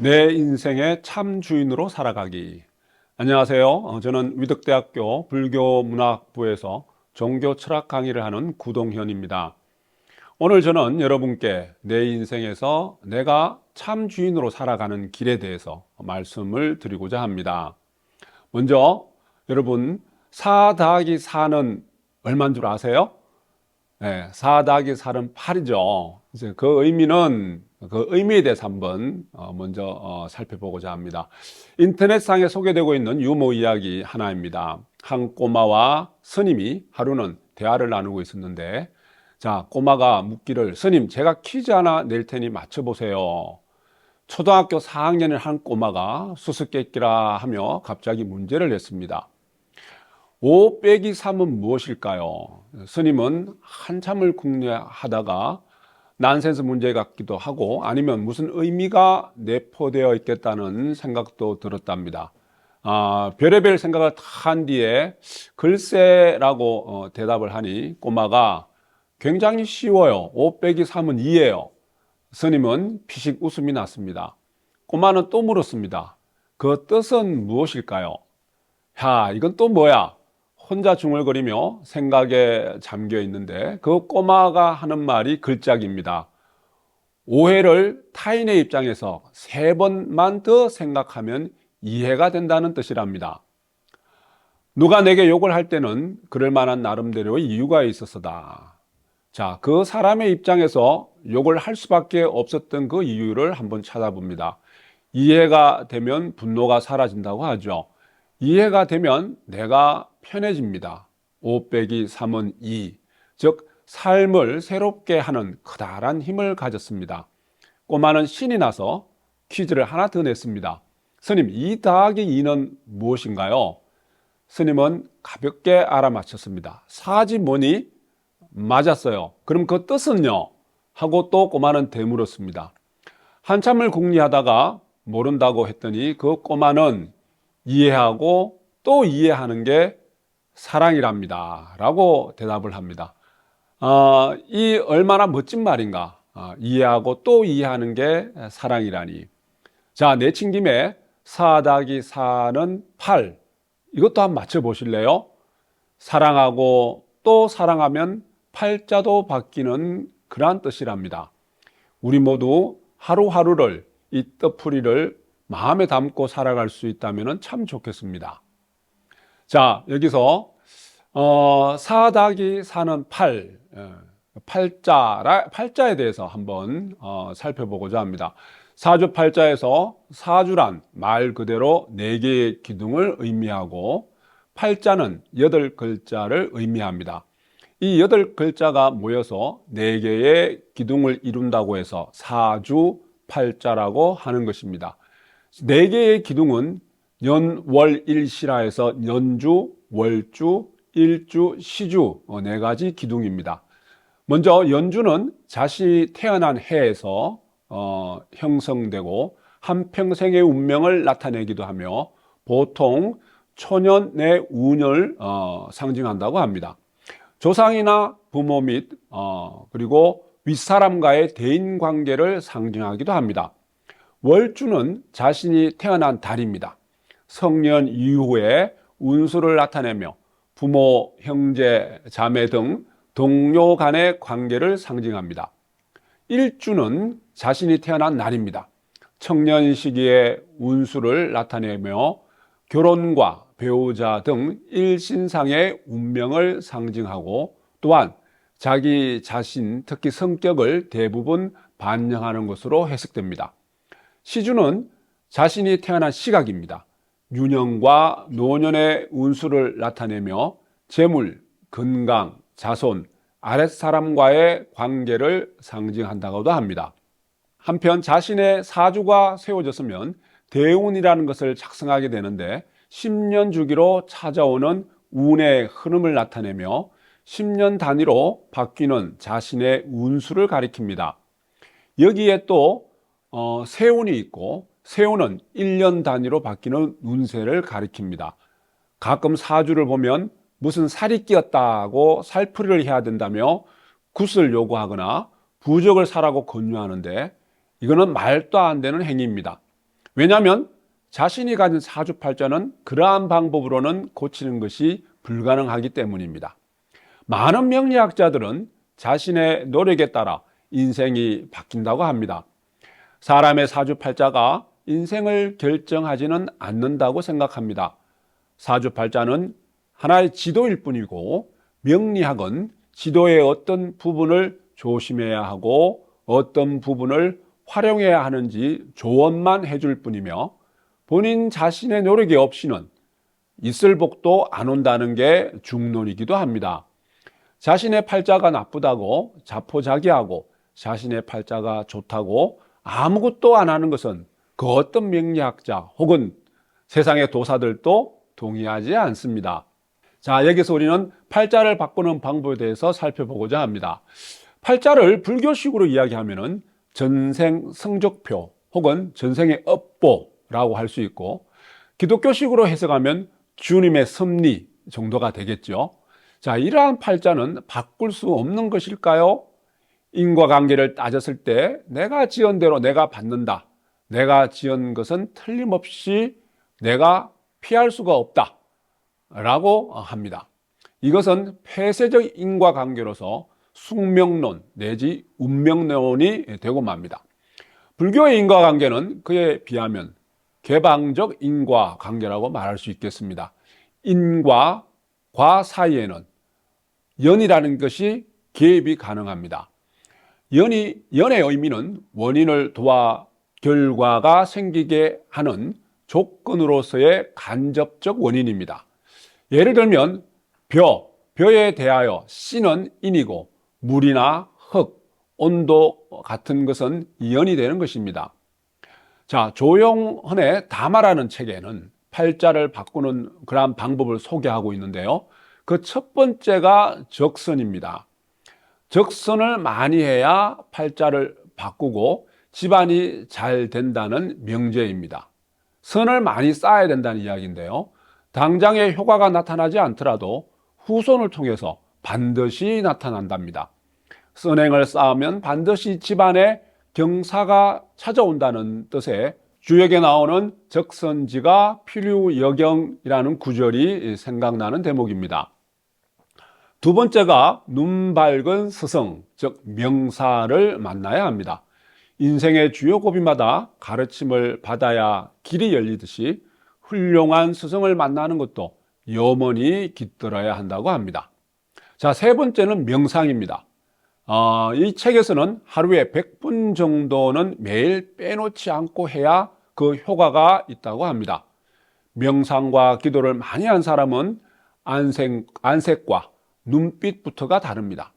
내 인생의 참 주인으로 살아가기. 안녕하세요. 어, 저는 위덕대학교 불교문학부에서 종교 철학 강의를 하는 구동현입니다. 오늘 저는 여러분께 내 인생에서 내가 참 주인으로 살아가는 길에 대해서 말씀을 드리고자 합니다. 먼저 여러분 4 더하기 4는 얼마인 줄 아세요? 네, 4 더하기 4는 8이죠. 이제 그 의미는 그 의미에 대해서 한번 어, 먼저 어, 살펴보고자 합니다. 인터넷상에 소개되고 있는 유머 이야기 하나입니다. 한 꼬마와 스님이 하루는 대화를 나누고 있었는데 자, 꼬마가 묻기를 스님, 제가 퀴즈 하나 낼 테니 맞춰보세요. 초등학교 4학년의 한 꼬마가 수수께끼라 하며 갑자기 문제를 냈습니다. 5 빼기 3은 무엇일까요? 스님은 한참을 궁리하다가 난센스 문제 같기도 하고 아니면 무슨 의미가 내포되어 있겠다는 생각도 들었답니다. 아, 별의별 생각을 다 한 뒤에 글쎄라고 어, 대답을 하니 꼬마가 굉장히 쉬워요. 5 빼기 3은 2예요. 스님은 피식 웃음이 났습니다. 꼬마는 또 물었습니다. 그 뜻은 무엇일까요? 야, 이건 또 뭐야? 혼자 중얼거리며 생각에 잠겨 있는데 그 꼬마가 하는 말이 글짝입니다. 오해를 타인의 입장에서 세 번만 더 생각하면 이해가 된다는 뜻이랍니다. 누가 내게 욕을 할 때는 그럴 만한 나름대로의 이유가 있었어다. 자, 그 사람의 입장에서 욕을 할 수밖에 없었던 그 이유를 한번 찾아봅니다. 이해가 되면 분노가 사라진다고 하죠. 이해가 되면 내가 편해집니다. 5 빼기 3은 2. 즉, 삶을 새롭게 하는 커다란 힘을 가졌습니다. 꼬마는 신이 나서 퀴즈를 하나 더 냈습니다. 스님, 2 더하기 2는 무엇인가요? 스님은 가볍게 알아맞혔습니다. 사지 뭐니? 맞았어요. 그럼 그 뜻은요? 하고 또 꼬마는 되물었습니다. 한참을 궁리하다가 모른다고 했더니 그 꼬마는 이해하고 또 이해하는 게 사랑이랍니다. 라고 대답을 합니다. 어, 이 얼마나 멋진 말인가. 어, 이해하고 또 이해하는 게 사랑이라니. 자, 내친 김에 4 더하기 4는 8. 이것도 한번 맞춰보실래요? 사랑하고 또 사랑하면 팔자도 바뀌는 그러한 뜻이랍니다. 우리 모두 하루하루를 이 뜻풀이를 마음에 담고 살아갈 수 있다면 참 좋겠습니다. 자, 여기서 어, 4 더하기 4는 8, 예, 팔자, 팔자에 대해서 한번 어, 살펴보고자 합니다. 사주 팔자에서 사주란 말 그대로 네 개의 기둥을 의미하고 팔자는 여덟 글자를 의미합니다. 이 여덟 글자가 모여서 네 개의 기둥을 이룬다고 해서 사주 팔자라고 하는 것입니다. 네 개의 기둥은 연, 월, 일 시라해서 연주, 월주, 일주, 시주 어, 네 가지 기둥입니다. 먼저 연주는 자신이 태어난 해에서 어, 형성되고 한평생의 운명을 나타내기도 하며 보통 초년의 운을 어, 상징한다고 합니다. 조상이나 부모 및 어, 그리고 윗사람과의 대인 관계를 상징하기도 합니다. 월주는 자신이 태어난 달입니다. 성년 이후에 운수를 나타내며 부모, 형제, 자매 등 동료 간의 관계를 상징합니다. 일주는 자신이 태어난 날입니다. 청년 시기에 운수를 나타내며 결혼과 배우자 등 일신상의 운명을 상징하고 또한 자기 자신, 특히 성격을 대부분 반영하는 것으로 해석됩니다. 시주는 자신이 태어난 시각입니다. 유년과 노년의 운수를 나타내며 재물, 건강, 자손, 아랫사람과의 관계를 상징한다고도 합니다. 한편 자신의 사주가 세워졌으면 대운이라는 것을 작성하게 되는데 10년 주기로 찾아오는 운의 흐름을 나타내며 10년 단위로 바뀌는 자신의 운수를 가리킵니다. 여기에 또 어, 세운이 있고 세운은 1년 단위로 바뀌는 운세를 가리킵니다. 가끔 사주를 보면 무슨 살이 끼었다고 살풀이를 해야 된다며 굿을 요구하거나 부적을 사라고 권유하는데 이거는 말도 안 되는 행위입니다. 왜냐하면 자신이 가진 사주팔자는 그러한 방법으로는 고치는 것이 불가능하기 때문입니다. 많은 명리학자들은 자신의 노력에 따라 인생이 바뀐다고 합니다. 사람의 사주팔자가 인생을 결정하지는 않는다고 생각합니다. 사주팔자는 하나의 지도일 뿐이고 명리학은 지도의 어떤 부분을 조심해야 하고 어떤 부분을 활용해야 하는지 조언만 해줄 뿐이며 본인 자신의 노력이 없이는 있을 복도 안 온다는 게 중론이기도 합니다. 자신의 팔자가 나쁘다고 자포자기하고 자신의 팔자가 좋다고 아무것도 안 하는 것은 그 어떤 명리학자 혹은 세상의 도사들도 동의하지 않습니다. 자, 여기서 우리는 팔자를 바꾸는 방법에 대해서 살펴보고자 합니다. 팔자를 불교식으로 이야기하면은 전생 성적표 혹은 전생의 업보라고 할 수 있고 기독교식으로 해석하면 주님의 섭리 정도가 되겠죠. 자, 이러한 팔자는 바꿀 수 없는 것일까요? 인과관계를 따졌을 때 내가 지은 대로 내가 받는다. 내가 지은 것은 틀림없이 내가 피할 수가 없다. 라고 합니다. 이것은 폐쇄적 인과관계로서 숙명론 내지 운명론이 되고 맙니다. 불교의 인과관계는 그에 비하면 개방적 인과관계라고 말할 수 있겠습니다. 인과 과 사이에는 연이라는 것이 개입이 가능합니다. 연이, 연의 의미는 원인을 도와 결과가 생기게 하는 조건으로서의 간접적 원인입니다. 예를 들면 벼, 벼에 대하여 씨는 인이고 물이나 흙, 온도 같은 것은 연이 되는 것입니다. 자, 조용헌의 다마라는 책에는 팔자를 바꾸는 그러한 방법을 소개하고 있는데요. 그 첫 번째가 적선입니다. 적선을 많이 해야 팔자를 바꾸고 집안이 잘 된다는 명제입니다. 선을 많이 쌓아야 된다는 이야기인데요. 당장의 효과가 나타나지 않더라도 후손을 통해서 반드시 나타난답니다. 선행을 쌓으면 반드시 집안에 경사가 찾아온다는 뜻의 주역에 나오는 적선지가 필요여경이라는 구절이 생각나는 대목입니다. 두 번째가 눈 밝은 스승, 즉 명사를 만나야 합니다. 인생의 주요 고비마다 가르침을 받아야 길이 열리듯이 훌륭한 스승을 만나는 것도 염원이 깃들어야 한다고 합니다. 자, 세 번째는 명상입니다. 어, 이 책에서는 하루에 100분 정도는 매일 빼놓지 않고 해야 그 효과가 있다고 합니다. 명상과 기도를 많이 한 사람은 안색, 안색과 눈빛부터가 다릅니다.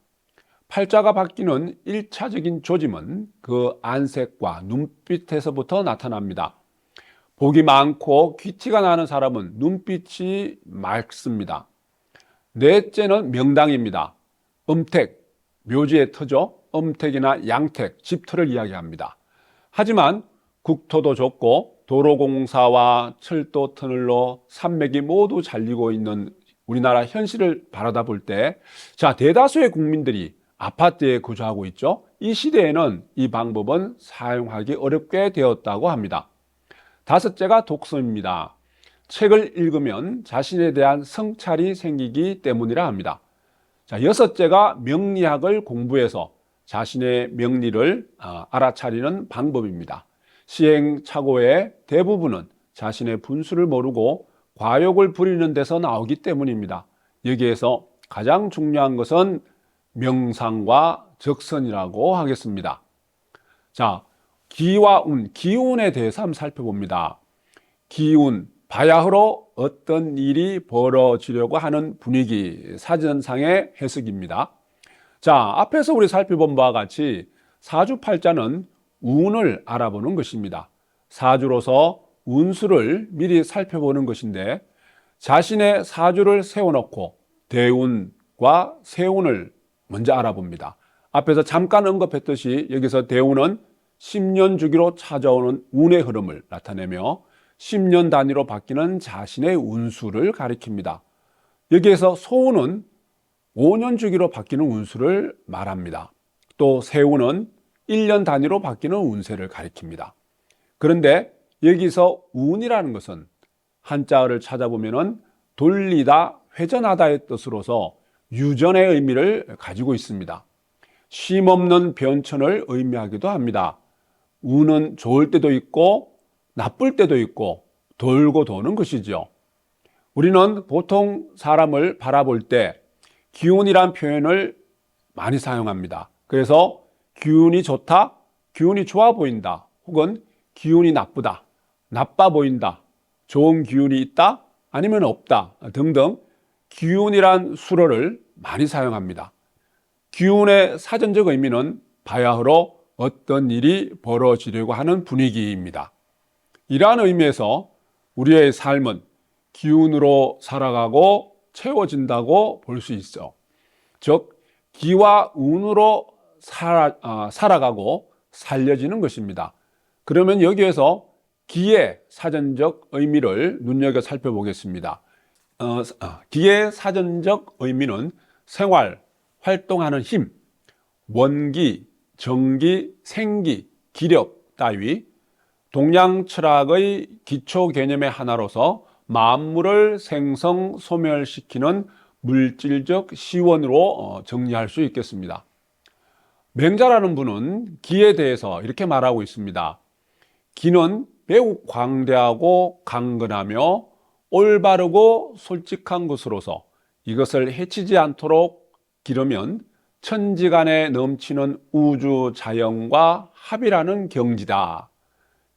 팔자가 바뀌는 1차적인 조짐은 그 안색과 눈빛에서부터 나타납니다. 복이 많고 귀티가 나는 사람은 눈빛이 맑습니다. 넷째는 명당입니다. 음택, 묘지의 터죠. 음택이나 양택, 집터를 이야기합니다. 하지만 국토도 좁고 도로공사와 철도 터널로 산맥이 모두 잘리고 있는 우리나라 현실을 바라다 볼 때, 자, 대다수의 국민들이 아파트에 거주하고 있죠. 이 시대에는 이 방법은 사용하기 어렵게 되었다고 합니다. 다섯째가 독서입니다. 책을 읽으면 자신에 대한 성찰이 생기기 때문이라 합니다. 자, 여섯째가 명리학을 공부해서 자신의 명리를 아, 알아차리는 방법입니다. 시행착오의 대부분은 자신의 분수를 모르고 과욕을 부리는 데서 나오기 때문입니다. 여기에서 가장 중요한 것은 명상과 적선이라고 하겠습니다. 자, 기와 운, 기운에 대해서 한번 살펴봅니다. 기운, 바야흐로 어떤 일이 벌어지려고 하는 분위기, 사전상의 해석입니다. 자, 앞에서 우리 살펴본 바와 같이 사주팔자는 운을 알아보는 것입니다. 사주로서 운수를 미리 살펴보는 것인데 자신의 사주를 세워놓고 대운과 세운을 먼저 알아봅니다. 앞에서 잠깐 언급했듯이 여기서 대운은 10년 주기로 찾아오는 운의 흐름을 나타내며 10년 단위로 바뀌는 자신의 운수를 가리킵니다. 여기에서 소운은 5년 주기로 바뀌는 운수를 말합니다. 또 세운은 1년 단위로 바뀌는 운세를 가리킵니다. 그런데 여기서 운이라는 것은 한자어를 찾아보면은 돌리다, 회전하다의 뜻으로서 유전의 의미를 가지고 있습니다. 쉼없는 변천을 의미하기도 합니다. 운은 좋을 때도 있고 나쁠 때도 있고 돌고 도는 것이죠. 우리는 보통 사람을 바라볼 때 기운이란 표현을 많이 사용합니다. 그래서 기운이 좋다, 기운이 좋아 보인다, 혹은 기운이 나쁘다, 나빠 보인다, 좋은 기운이 있다, 아니면 없다 등등 기운이란 수로를 많이 사용합니다. 기운의 사전적 의미는 바야흐로 어떤 일이 벌어지려고 하는 분위기입니다. 이러한 의미에서 우리의 삶은 기운으로 살아가고 채워진다고 볼 수 있어. 즉, 기와 운으로 살아, 아, 살아가고 살려지는 것입니다. 그러면 여기에서 기의 사전적 의미를 눈여겨 살펴보겠습니다. 어, 아, 기의 사전적 의미는 생활, 활동하는 힘, 원기, 정기, 생기, 기력 따위 동양 철학의 기초 개념의 하나로서 만물을 생성, 소멸시키는 물질적 시원으로 어, 정리할 수 있겠습니다. 맹자라는 분은 기에 대해서 이렇게 말하고 있습니다. 기는 매우 광대하고 강건하며 올바르고 솔직한 것으로서 이것을 해치지 않도록 기르면 천지간에 넘치는 우주 자연과 합이라는 경지다.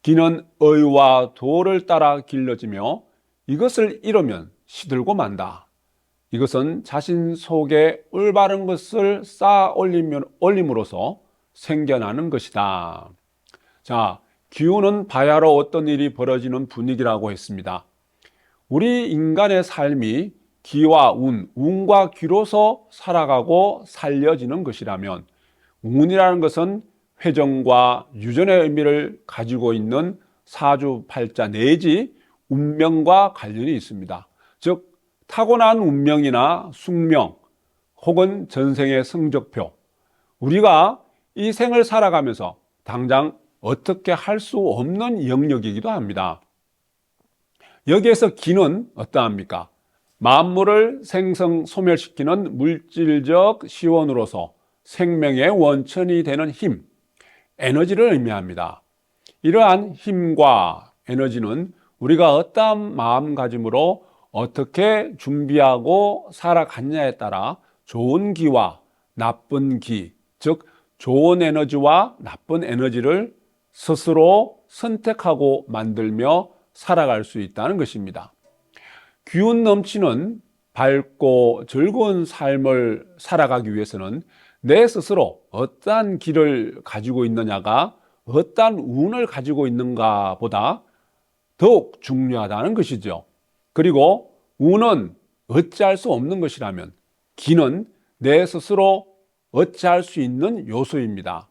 기는 의와 도를 따라 길러지며 이것을 잃으면 시들고 만다. 이것은 자신 속에 올바른 것을 쌓아 올림으로써 생겨나는 것이다. 자, 기운은 바야로 어떤 일이 벌어지는 분위기라고 했습니다. 우리 인간의 삶이 기와 운, 운과 기로서 살아가고 살려지는 것이라면 운이라는 것은 회전과 유전의 의미를 가지고 있는 사주팔자 내지 운명과 관련이 있습니다. 즉 타고난 운명이나 숙명 혹은 전생의 성적표 우리가 이 생을 살아가면서 당장 어떻게 할 수 없는 영역이기도 합니다. 여기에서 기는 어떠합니까? 만물을 생성 소멸시키는 물질적 시원으로서 생명의 원천이 되는 힘, 에너지를 의미합니다. 이러한 힘과 에너지는 우리가 어떠한 마음가짐으로 어떻게 준비하고 살아갔냐에 따라 좋은 기와 나쁜 기, 즉 좋은 에너지와 나쁜 에너지를 스스로 선택하고 만들며 살아갈 수 있다는 것입니다. 기운 넘치는 밝고 즐거운 삶을 살아가기 위해서는 내 스스로 어떠한 길을 가지고 있느냐가 어떠한 운을 가지고 있는가 보다 더욱 중요하다는 것이죠. 그리고 운은 어찌할 수 없는 것이라면 기는 내 스스로 어찌할 수 있는 요소입니다.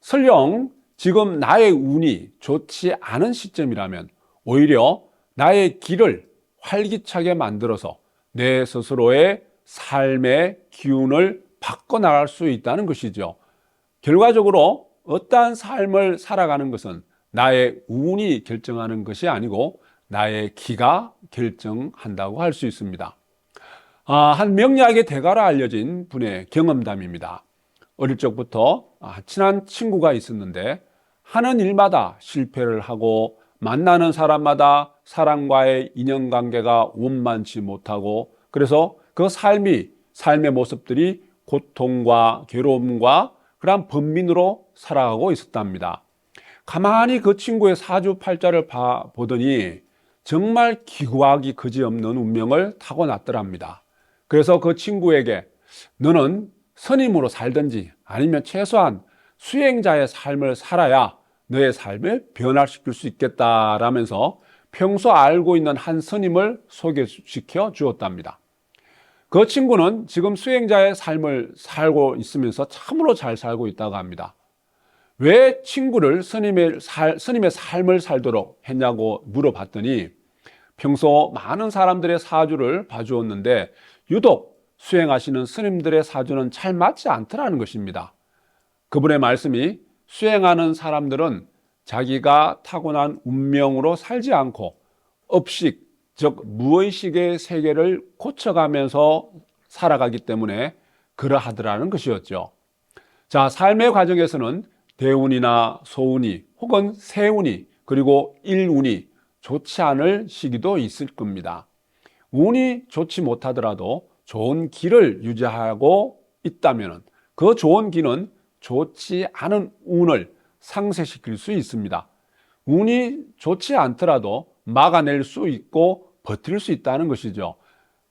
설령 지금 나의 운이 좋지 않은 시점이라면 오히려 나의 길을 활기차게 만들어서 내 스스로의 삶의 기운을 바꿔나갈 수 있다는 것이죠. 결과적으로 어떠한 삶을 살아가는 것은 나의 운이 결정하는 것이 아니고 나의 기가 결정한다고 할 수 있습니다. 아, 한 명리학의 대가로 알려진 분의 경험담입니다. 어릴 적부터 아, 친한 친구가 있었는데 하는 일마다 실패를 하고 만나는 사람마다 사랑과의 인연 관계가 원만치 못하고 그래서 그 삶이 삶의 모습들이 고통과 괴로움과 그러한 번민으로 살아가고 있었답니다. 가만히 그 친구의 사주팔자를 봐 보더니 정말 기구하기 그지없는 운명을 타고났더랍니다. 그래서 그 친구에게 너는 선임으로 살든지 아니면 최소한 수행자의 삶을 살아야 너의 삶을 변화시킬 수 있겠다라면서 평소 알고 있는 한 스님을 소개시켜 주었답니다. 그 친구는 지금 수행자의 삶을 살고 있으면서 참으로 잘 살고 있다고 합니다. 왜 친구를 스님의, 살, 스님의 삶을 살도록 했냐고 물어봤더니 평소 많은 사람들의 사주를 봐주었는데 유독 수행하시는 스님들의 사주는 잘 맞지 않더라는 것입니다. 그분의 말씀이 수행하는 사람들은 자기가 타고난 운명으로 살지 않고 업식, 즉 무의식의 세계를 고쳐가면서 살아가기 때문에 그러하더라는 것이었죠. 자, 삶의 과정에서는 대운이나 소운이 혹은 세운이 그리고 일운이 좋지 않을 시기도 있을 겁니다. 운이 좋지 못하더라도 좋은 길을 유지하고 있다면 그 좋은 길은 좋지 않은 운을 상쇄시킬 수 있습니다. 운이 좋지 않더라도 막아낼 수 있고 버틸 수 있다는 것이죠.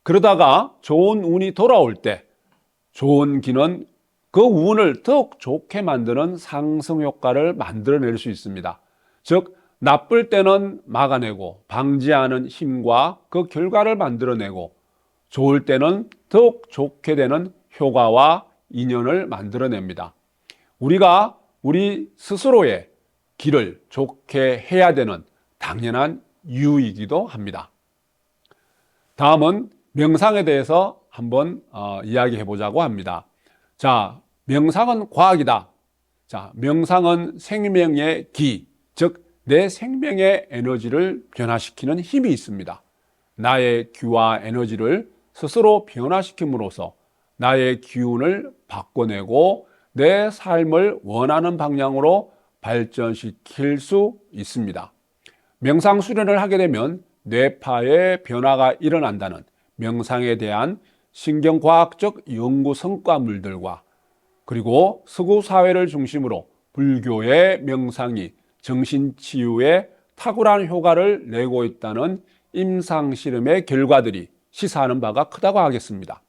그러다가 좋은 운이 돌아올 때 좋은 기는 그 운을 더욱 좋게 만드는 상승 효과를 만들어낼 수 있습니다. 즉, 나쁠 때는 막아내고 방지하는 힘과 그 결과를 만들어내고 좋을 때는 더욱 좋게 되는 효과와 인연을 만들어냅니다. 우리가 우리 스스로의 길을 좋게 해야 되는 당연한 이유이기도 합니다. 다음은 명상에 대해서 한번 어, 이야기해 보자고 합니다. 자, 명상은 과학이다. 자, 명상은 생명의 기, 즉, 내 생명의 에너지를 변화시키는 힘이 있습니다. 나의 기와 에너지를 스스로 변화시킴으로써 나의 기운을 바꿔내고 내 삶을 원하는 방향으로 발전시킬 수 있습니다. 명상 수련을 하게 되면 뇌파의 변화가 일어난다는 명상에 대한 신경과학적 연구 성과물들과 그리고 서구 사회를 중심으로 불교의 명상이 정신치유에 탁월한 효과를 내고 있다는 임상실험의 결과들이 시사하는 바가 크다고 하겠습니다.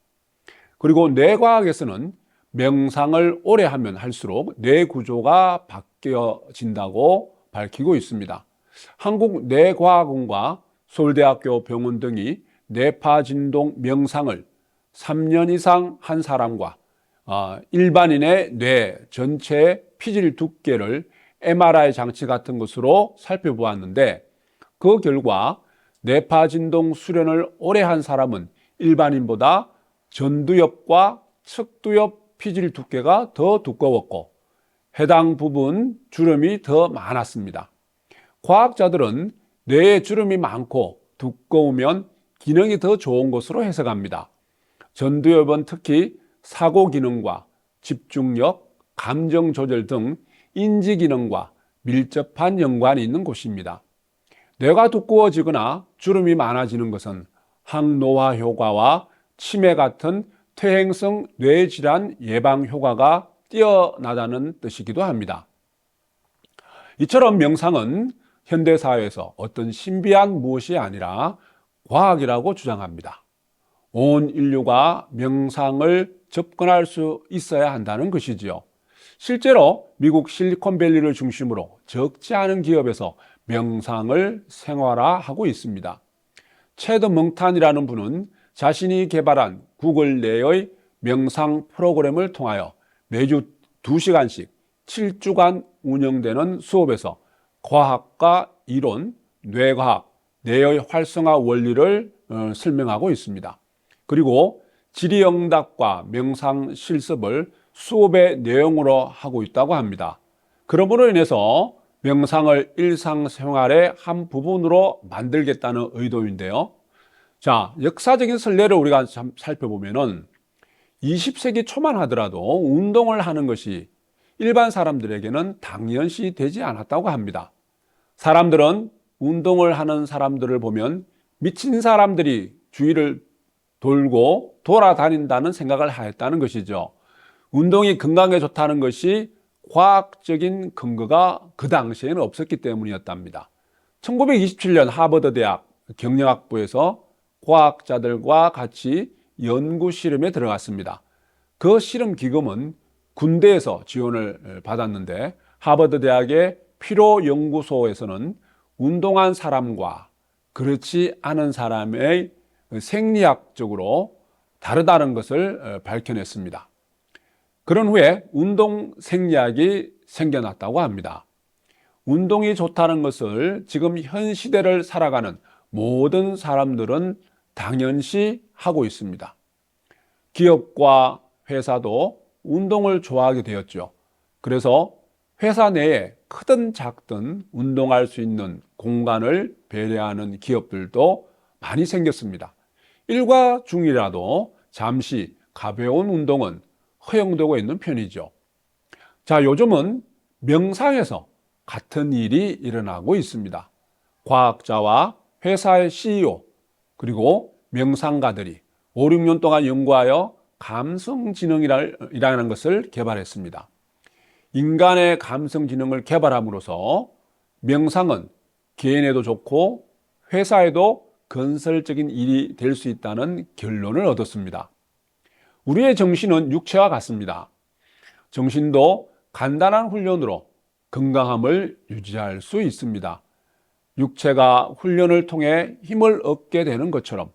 그리고 뇌과학에서는 명상을 오래 하면 할수록 뇌 구조가 바뀌어진다고 밝히고 있습니다. 한국뇌과학원과 서울대학교 병원 등이 뇌파 진동 명상을 3년 이상 한 사람과 어, 일반인의 뇌 전체의 피질 두께를 MRI 장치 같은 것으로 살펴보았는데 그 결과 뇌파 진동 수련을 오래 한 사람은 일반인보다 전두엽과 측두엽 피질 두께가 더 두꺼웠고 해당 부분 주름이 더 많았습니다. 과학자들은 뇌에 주름이 많고 두꺼우면 기능이 더 좋은 것으로 해석합니다. 전두엽은 특히 사고 기능과 집중력, 감정 조절 등 인지 기능과 밀접한 연관이 있는 곳입니다. 뇌가 두꺼워지거나 주름이 많아지는 것은 항노화 효과와 치매 같은 퇴행성 뇌질환 예방 효과가 뛰어나다는 뜻이기도 합니다. 이처럼 명상은 현대사회에서 어떤 신비한 무엇이 아니라 과학이라고 주장합니다. 온 인류가 명상을 접근할 수 있어야 한다는 것이지요. 실제로 미국 실리콘밸리를 중심으로 적지 않은 기업에서 명상을 생활화하고 있습니다. 체드 멍탄이라는 분은 자신이 개발한 구글 내의 명상 프로그램을 통하여 매주 2시간씩 7주간 운영되는 수업에서 과학과 이론, 뇌과학, 뇌의 활성화 원리를 어, 설명하고 있습니다. 그리고 질의응답과 명상 실습을 수업의 내용으로 하고 있다고 합니다. 그러므로 인해서 명상을 일상생활의 한 부분으로 만들겠다는 의도인데요. 자, 역사적인 선례를 우리가 참 살펴보면은 20세기 초만 하더라도 운동을 하는 것이 일반 사람들에게는 당연시 되지 않았다고 합니다. 사람들은 운동을 하는 사람들을 보면 미친 사람들이 주위를 돌고 돌아다닌다는 생각을 하였다는 것이죠. 운동이 건강에 좋다는 것이 과학적인 근거가 그 당시에는 없었기 때문이었답니다. 1927년 하버드 대학 경영학부에서 과학자들과 같이 연구 실험에 들어갔습니다. 그 실험 기금은 군대에서 지원을 받았는데 하버드 대학의 피로 연구소에서는 운동한 사람과 그렇지 않은 사람의 생리학적으로 다르다는 것을 밝혀냈습니다. 그런 후에 운동 생리학이 생겨났다고 합니다. 운동이 좋다는 것을 지금 현 시대를 살아가는 모든 사람들은 당연시 하고 있습니다. 기업과 회사도 운동을 좋아하게 되었죠. 그래서 회사 내에 크든 작든 운동할 수 있는 공간을 배려하는 기업들도 많이 생겼습니다. 일과 중이라도 잠시 가벼운 운동은 허용되고 있는 편이죠. 자, 요즘은 명상에서 같은 일이 일어나고 있습니다. 과학자와 회사의 CEO, 그리고 명상가들이 5, 6년 동안 연구하여 감성지능이라는 것을 개발했습니다. 인간의 감성지능을 개발함으로써 명상은 개인에도 좋고 회사에도 건설적인 일이 될 수 있다는 결론을 얻었습니다. 우리의 정신은 육체와 같습니다. 정신도 간단한 훈련으로 건강함을 유지할 수 있습니다. 육체가 훈련을 통해 힘을 얻게 되는 것처럼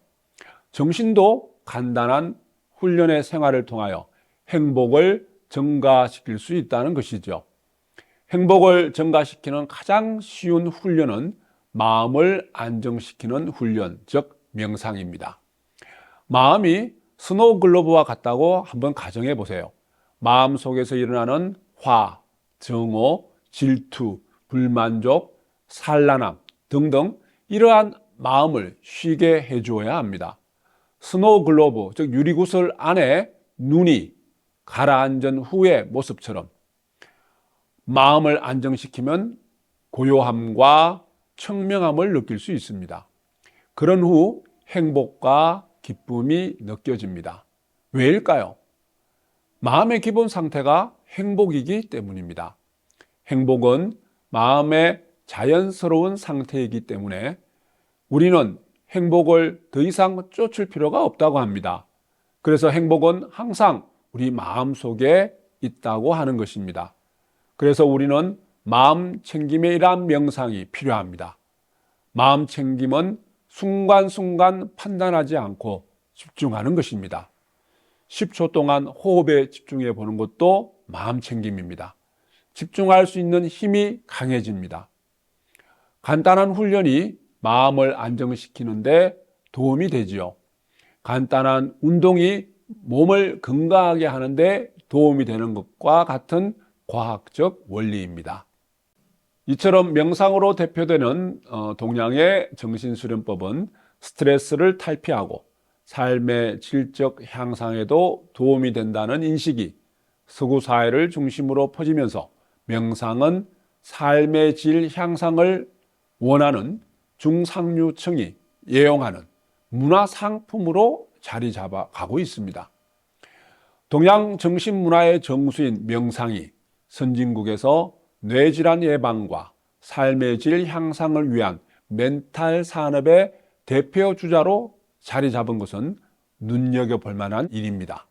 정신도 간단한 훈련의 생활을 통하여 행복을 증가시킬 수 있다는 것이죠. 행복을 증가시키는 가장 쉬운 훈련은 마음을 안정시키는 훈련, 즉 명상입니다. 마음이 스노우 글로브와 같다고 한번 가정해 보세요. 마음 속에서 일어나는 화, 정오, 질투, 불만족, 산란함 등등 이러한 마음을 쉬게 해주어야 합니다. 스노우 글로브, 즉 유리구슬 안에 눈이 가라앉은 후의 모습처럼 마음을 안정시키면 고요함과 청명함을 느낄 수 있습니다. 그런 후 행복과 기쁨이 느껴집니다. 왜일까요? 마음의 기본 상태가 행복이기 때문입니다. 행복은 마음의 자연스러운 상태이기 때문에 우리는 행복을 더 이상 쫓을 필요가 없다고 합니다. 그래서 행복은 항상 우리 마음 속에 있다고 하는 것입니다. 그래서 우리는 마음 챙김에 이러한 명상이 필요합니다. 마음 챙김은 순간순간 판단하지 않고 집중하는 것입니다. 10초 동안 호흡에 집중해 보는 것도 마음 챙김입니다. 집중할 수 있는 힘이 강해집니다. 간단한 훈련이 마음을 안정시키는데 도움이 되지요. 간단한 운동이 몸을 건강하게 하는데 도움이 되는 것과 같은 과학적 원리입니다. 이처럼 명상으로 대표되는 어, 동양의 정신수련법은 스트레스를 탈피하고 삶의 질적 향상에도 도움이 된다는 인식이 서구 사회를 중심으로 퍼지면서 명상은 삶의 질 향상을 원하는 중상류층이 예용하는 문화 상품으로 자리 잡아 가고 있습니다. 동양 정신 문화의 정수인 명상이 선진국에서 뇌질환 예방과 삶의 질 향상을 위한 멘탈 산업의 대표 주자로 자리 잡은 것은 눈여겨볼 만한 일입니다.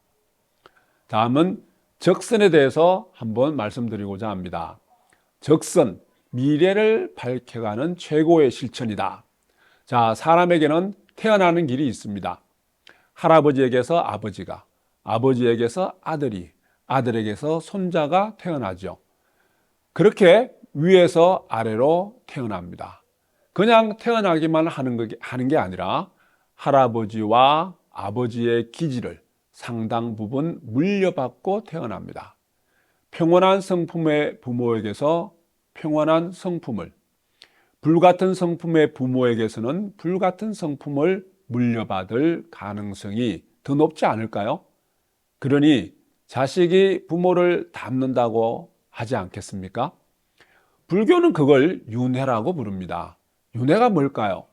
다음은 적선에 대해서 한번 말씀드리고자 합니다. 적선, 미래를 밝혀가는 최고의 실천이다. 자, 사람에게는 태어나는 길이 있습니다. 할아버지에게서 아버지가, 아버지에게서 아들이, 아들에게서 손자가 태어나죠. 그렇게 위에서 아래로 태어납니다. 그냥 태어나기만 하는, 게 아니라 할아버지와 아버지의 기질을 상당 부분 물려받고 태어납니다. 평온한 성품의 부모에게서 평온한 성품을, 불같은 성품의 부모에게서는 불같은 성품을 물려받을 가능성이 더 높지 않을까요? 그러니 자식이 부모를 닮는다고 하지 않겠습니까? 불교는 그걸 윤회라고 부릅니다. 윤회가 뭘까요?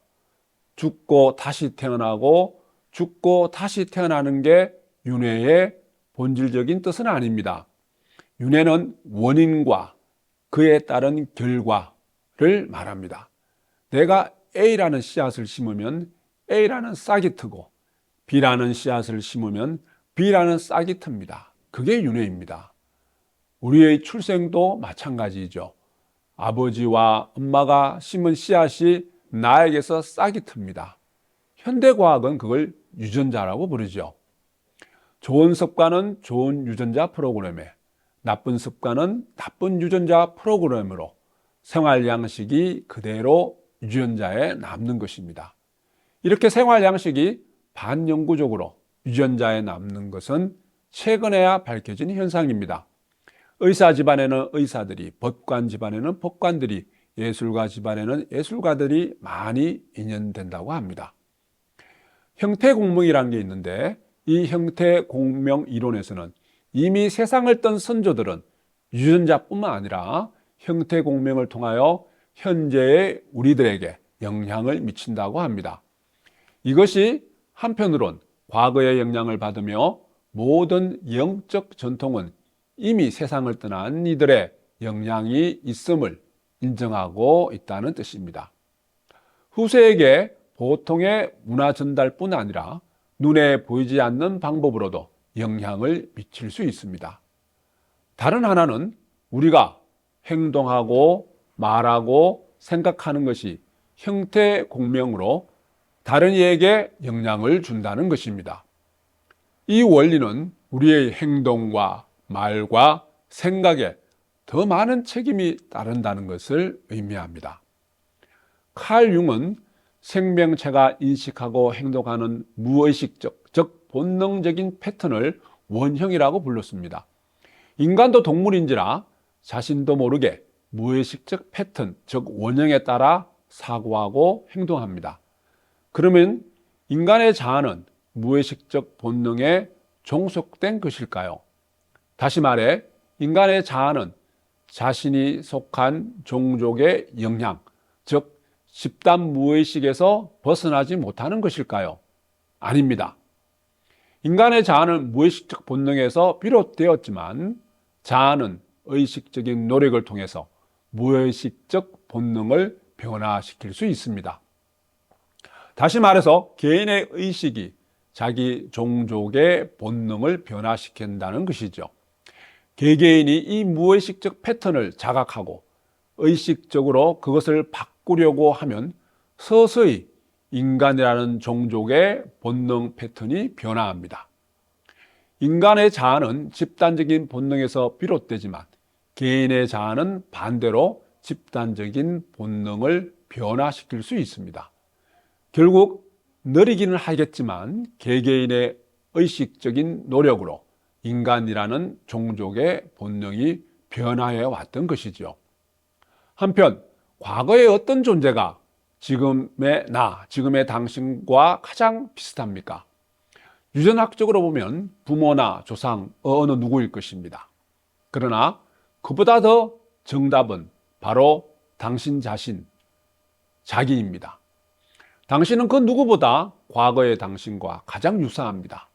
죽고 다시 태어나고 죽고 다시 태어나는 게 윤회의 본질적인 뜻은 아닙니다. 윤회는 원인과 그에 따른 결과를 말합니다. 내가 A라는 씨앗을 심으면 A라는 싹이 트고 B라는 씨앗을 심으면 B라는 싹이 틉니다. 그게 윤회입니다. 우리의 출생도 마찬가지죠. 아버지와 엄마가 심은 씨앗이 나에게서 싹이 틉니다. 현대과학은 그걸 유전자라고 부르죠. 좋은 습관은 좋은 유전자 프로그램에, 나쁜 습관은 나쁜 유전자 프로그램으로 생활 양식이 그대로 유전자에 남는 것입니다. 이렇게 생활 양식이 반영구적으로 유전자에 남는 것은 최근에야 밝혀진 현상입니다. 의사 집안에는 의사들이, 법관 집안에는 법관들이, 예술가 집안에는 예술가들이 많이 인연된다고 합니다. 형태 공명이라는 게 있는데 이 형태 공명 이론에서는 이미 세상을 떤 선조들은 유전자뿐만 아니라 형태 공명을 통하여 현재의 우리들에게 영향을 미친다고 합니다. 이것이 한편으론 과거의 영향을 받으며 모든 영적 전통은 이미 세상을 떠난 이들의 영향이 있음을 인정하고 있다는 뜻입니다. 후세에게 보통의 문화 전달뿐 아니라 눈에 보이지 않는 방법으로도 영향을 미칠 수 있습니다. 다른 하나는 우리가 행동하고 말하고 생각하는 것이 형태 공명으로 다른 이에게 영향을 준다는 것입니다. 이 원리는 우리의 행동과 말과 생각에 더 많은 책임이 따른다는 것을 의미합니다. 칼 융은 생명체가 인식하고 행동하는 무의식적, 즉 본능적인 패턴을 원형이라고 불렀습니다. 인간도 동물인지라 자신도 모르게 무의식적 패턴, 즉 원형에 따라 사고하고 행동합니다. 그러면 인간의 자아는 무의식적 본능에 종속된 것일까요? 다시 말해, 인간의 자아는 자신이 속한 종족의 영향, 즉 집단 무의식에서 벗어나지 못하는 것일까요? 아닙니다. 인간의 자아는 무의식적 본능에서 비롯되었지만 자아는 의식적인 노력을 통해서 무의식적 본능을 변화시킬 수 있습니다. 다시 말해서 개인의 의식이 자기 종족의 본능을 변화시킨다는 것이죠. 개개인이 이 무의식적 패턴을 자각하고 의식적으로 그것을 바꾸려고 하면 서서히 인간이라는 종족의 본능 패턴이 변화합니다. 인간의 자아는 집단적인 본능에서 비롯되지만 개인의 자아는 반대로 집단적인 본능을 변화시킬 수 있습니다. 결국 느리기는 하겠지만 개개인의 의식적인 노력으로 인간이라는 종족의 본능이 변화해 왔던 것이죠. 한편 과거의 어떤 존재가 지금의 나, 지금의 당신과 가장 비슷합니까? 유전학적으로 보면 부모나 조상 어느 누구일 것입니다. 그러나 그보다 더 정답은 바로 당신 자신, 자기입니다. 당신은 그 누구보다 과거의 당신과 가장 유사합니다.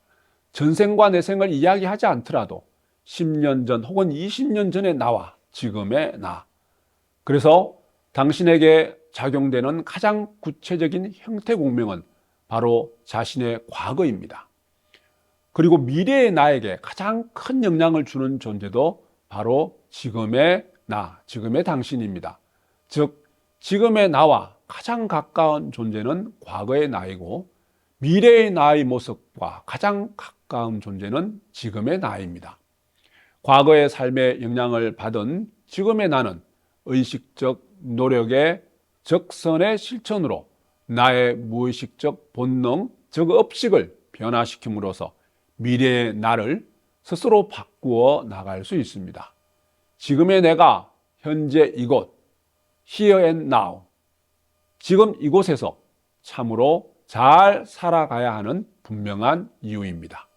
전생과 내생을 이야기하지 않더라도 10년 전 혹은 20년 전의 나와 지금의 나. 그래서 당신에게 작용되는 가장 구체적인 형태 공명은 바로 자신의 과거입니다. 그리고 미래의 나에게 가장 큰 영향을 주는 존재도 바로 지금의 나, 지금의 당신입니다. 즉, 지금의 나와 가장 가까운 존재는 과거의 나이고 미래의 나의 모습과 가장 가까운 존재는 지금의 나입니다. 과거의 삶의 영향을 받은 지금의 나는 의식적 노력의 적선의 실천으로 나의 무의식적 본능, 즉 업식을 변화시킴으로써 미래의 나를 스스로 바꾸어 나갈 수 있습니다. 지금의 내가 현재 이곳, here and now, 지금 이곳에서 참으로 잘 살아가야 하는 분명한 이유입니다.